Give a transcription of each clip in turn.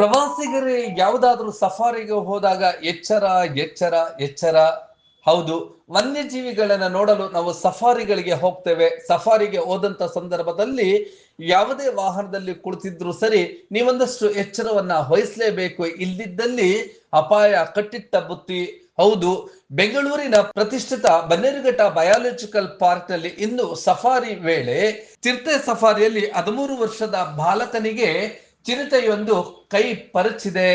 ಗೆಳೆಯರೇ ಯಾವುದಾದ್ರೂ ಸಫಾರಿಗೆ ಹೋದಾಗ ಎಚ್ಚರ ಎಚ್ಚರ ಎಚ್ಚರ. ಹೌದು, ವನ್ಯಜೀವಿಗಳನ್ನ ನೋಡಲು ನಾವು ಸಫಾರಿಗಳಿಗೆ ಹೋಗ್ತೇವೆ. ಸಫಾರಿಗೆ ಹೋದಂತ ಸಂದರ್ಭದಲ್ಲಿ ಯಾವುದೇ ವಾಹನದಲ್ಲಿ ಕುಳಿತಿದ್ರು ಸರಿ ನೀವೊಂದಷ್ಟು ಎಚ್ಚರವನ್ನ ವಹಿಸಲೇಬೇಕು. ಇಲ್ಲಿದ್ದಲ್ಲಿ ಅಪಾಯ, ಕಟ್ಟಿಟ್ಟ ಬುತ್ತಿ. ಹೌದು, ಬೆಂಗಳೂರಿನ ಪ್ರತಿಷ್ಠಿತ ಬನ್ನೇರುಘಟ್ಟ ಬಯಾಲಜಿಕಲ್ ಪಾರ್ಕ್ನಲ್ಲಿ ಇಂದು ಸಫಾರಿ ವೇಳೆ ಚಿರತೆ ಸಫಾರಿಯಲ್ಲಿ ಹದಿಮೂರು ವರ್ಷದ ಬಾಲಕನಿಗೆ ಚಿರತೆಯೊಂದು ಕೈ ಪರಚಿದೆ.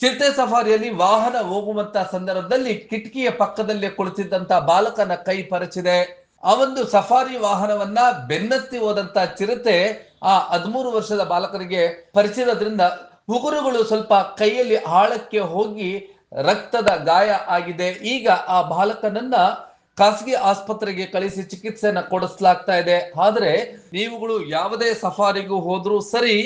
ಚಿರತೆ ಸಫಾರಿಯಲ್ಲಿ ವಾಹನ ಹೋಗುವಂತ ಸಂದರ್ಭದಲ್ಲಿ ಕಿಟಕಿಯ ಪಕ್ಕದಲ್ಲಿ ಕುಳಿತಿದ್ದಂತ ಬಾಲಕನ ಕೈ ಪರಚಿದೆ. ಆ ಒಂದು ಸಫಾರಿ ವಾಹನವನ್ನ ಬೆನ್ನತ್ತಿ ಹೋದಂತ ಚಿರತೆ ಆ ಹದಿಮೂರು ವರ್ಷದ ಬಾಲಕನಿಗೆ ಪರಿಚಿರೋದ್ರಿಂದ ಉಗುರುಗಳು ಸ್ವಲ್ಪ ಕೈಯಲ್ಲಿ ಆಳಕ್ಕೆ ಹೋಗಿ ರಕ್ತದ ಗಾಯ ಆಗಿದೆ. ಈಗ ಆ ಬಾಲಕನನ್ನ ಖಾಸಗಿ ಆಸ್ಪತ್ರೆಗೆ ಕಳಿಸಿ ಚಿಕಿತ್ಸೆಯನ್ನ ಕೊಡಿಸಲಾಗ್ತಾ ಇದೆ. ಆದ್ರೆ ನೀವುಗಳು ಯಾವುದೇ ಸಫಾರಿಗೂ ಹೋದ್ರೂ ಸರಿ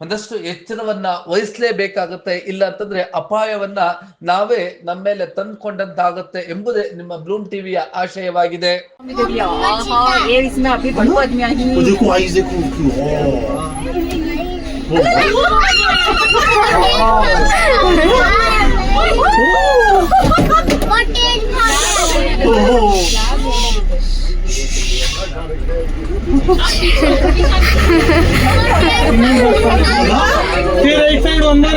ಒಂದಷ್ಟು ಎಚ್ಚರವನ್ನ ವಹಿಸ್ಲೇಬೇಕಾಗತ್ತೆ ಇಲ್ಲ ಅಂತಂದ್ರೆ ಅಪಾಯವನ್ನ ನಾವೇ ನಮ್ಮ ಮೇಲೆ ತಂದ್ಕೊಂಡಂತಾಗುತ್ತೆ ಎಂಬುದೇ ನಿಮ್ಮ ಬ್ಲೂಮ್ ಟಿವಿಯ ಆಶಯವಾಗಿದೆ. റൈറ്റ് സൈഡ് ഒന്നര